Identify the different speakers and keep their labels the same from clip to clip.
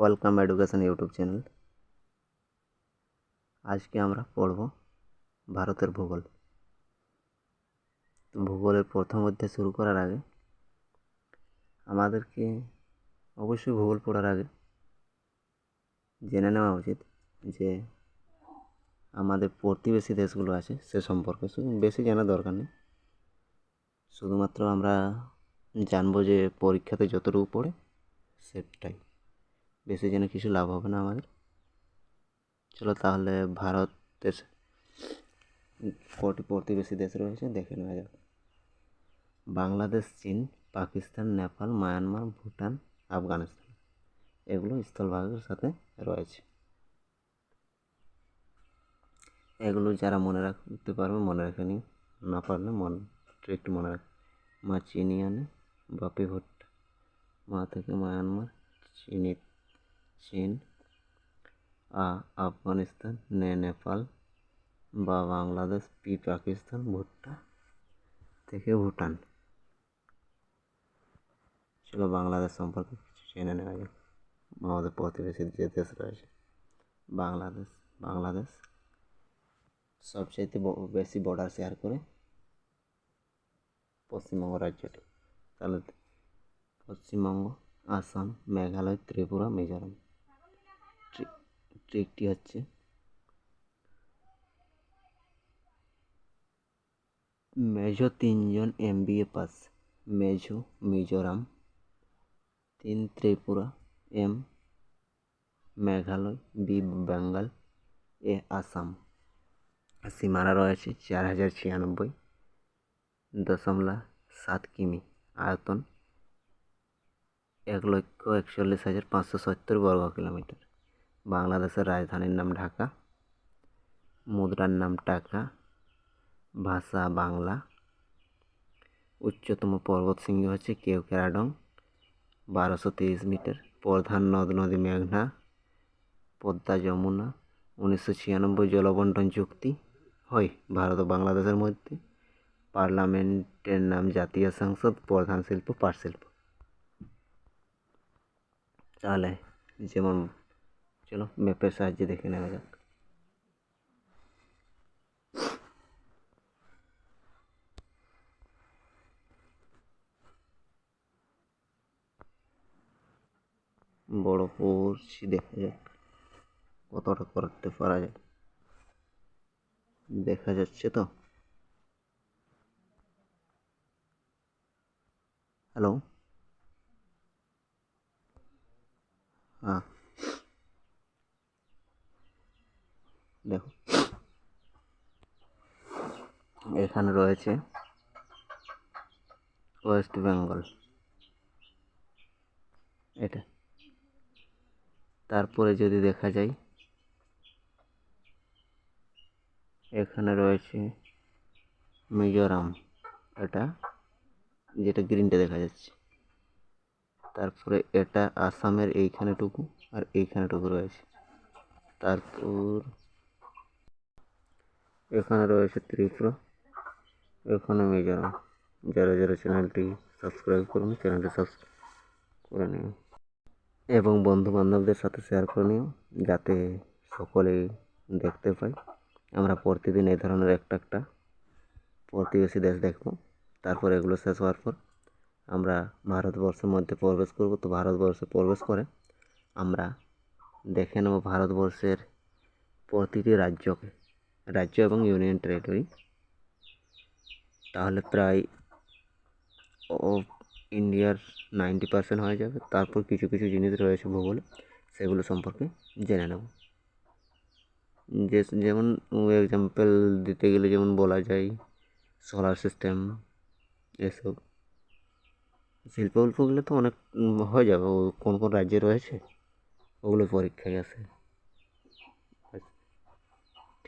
Speaker 1: Welcome education YouTube channel আজকে আমরা পড়ব ভারতের ভূগোল। ভূগোলের প্রথম অধ্যায় শুরু করার আগে আমাদেরকে অবশ্যই ভূগোল পড়ার আগে জেনে নেওয়া উচিত যে আমাদের প্রতিবেশী দেশগুলো আছে সে সম্পর্কে। বেশি জানার দরকার নেই। শুধুমাত্র আমরা জানব যে পরীক্ষাতে যতটুকু পড়ে সেটাই। বেশি জেনে কিছু লাভ হবে না আমাদের। চলো তাহলে ভারতের কটি প্রতিবেশী দেশ রয়েছে, দেখে নেওয়া যাক। বাংলাদেশ, চীন, পাকিস্তান, নেপাল, মায়ানমার, ভুটান, আফগানিস্তান। এগুলো স্থলভাগের সাথে রয়েছে। এগুলো যারা মনে রাখতে পারবে, মনে রেখে নিও। না পারলে মন, একটু মনে রাখ। মা চিনিয়ানে বাপি ভুট্টা। মা থেকে মায়ানমার চিনি চীন আফগানিস্তান, নে, নেপাল বা বাংলাদেশ, পি, পাকিস্তান ভুট্টা থেকে ভুটান। চলো বাংলাদেশ সম্পর্কে কিছু জেনে নেওয়া যাক। আমাদের প্রতিবেশী যে দেশ রয়েছে, বাংলাদেশ বাংলাদেশ সবচাইতে ব- বেশি বর্ডার শেয়ার করে পশ্চিমবঙ্গ রাজ্যটি। তাহলে পশ্চিমবঙ্গ, আসাম, মেঘালয়, ত্রিপুরা, মিজোরাম। ট্রিকটি হচ্ছে মেজো তিনজন এম বি এ পাস। মেজো মিজোরাম, তিন Tripura, M, Meghalaya, B, Bengal, A, Assam. সীমানা রয়েছে চার হাজার ছিয়ানব্বই দশমলা সাত কিমি। আয়তন এক লক্ষ একচল্লিশ হাজার পাঁচশো সত্তর বর্গ কিলোমিটার বাংলাদেশের রাজধানীর নাম ঢাকা, মুদ্রার নাম টাকা ভাষা বাংলা। উচ্চতম পর্বত পর্বতশৃঙ্গ হচ্ছে কেওক্রাডং বারোশো তিরিশ মিটার। প্রধান নদ, নদী মেঘনা, পদ্মা যমুনা, উনিশশো ছিয়ানব্বই জলবন্টন চুক্তি। হয়, ভারত ও বাংলাদেশের মধ্যে। পার্লামেন্টের নাম জাতীয় সংসদ, প্রধান শিল্প, পাট শিল্প। তাহলে, যেমন চলো ম্যাপের সাহায্যে দেখে নেওয়া যাক। বড় করছি দেখা যাক কতটা করতে পারা যায়। দেখা যাচ্ছে তো। হ্যালো হ্যাঁ। দেখো। এখানে রয়েছে ওয়েস্ট বেঙ্গল। এটা। তারপরে যদি দেখা যায়, এখানে রয়েছে মিজোরাম। এটা, যেটা গ্রিনটা দেখা যাচ্ছে। তারপরে এটা আসামের এইখানেটুকু আর এইখানেটুকু রয়েছে। তারপর এখানে রয়েছে ত্রিপুরা। এখানে মিজোরাম যারা যারা চ্যানেলটি সাবস্ক্রাইব করুন, চ্যানেলটি সাবস্ক্রাইব করে নিন। এবং বন্ধু বান্ধবদের সাথে শেয়ার করে নিও, যাতে সকলেই দেখতে পায়। আমরা প্রতিদিন এই ধরনের একটা একটা প্রতিবেশী দেশ দেখব। তারপর এগুলো শেষ হওয়ার পর আমরা ভারতবর্ষের মধ্যে প্রবেশ করব। তো ভারতবর্ষে প্রবেশ করে আমরা দেখে নেব ভারতবর্ষের প্রতিটি রাজ্যকে। রাজ্য এবং ইউনিয়ন টেরিটরি। তাহলে প্রায় ও ইন্ডিয়ার নাইনটি পার্সেন্ট হয়ে যাবে। তারপর কিছু কিছু জিনিস রয়েছে ভূগোলে, সেগুলো সম্পর্কে জেনে নেব। যে যেমন এক্সাম্পল দিতে গেলে যেমন বলা যায় সোলার সিস্টেম এসব। শিল্প উল্পগুলো তো অনেক হয়ে যাবে। কোন কোন রাজ্যে রয়েছে, ওগুলো পরীক্ষায় আসে।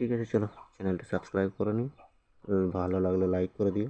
Speaker 1: ঠিক আছে চলো চ্যানেলটি সাবস্ক্রাইব করে নিও। ভালো লাগলে লাইক করে দিও।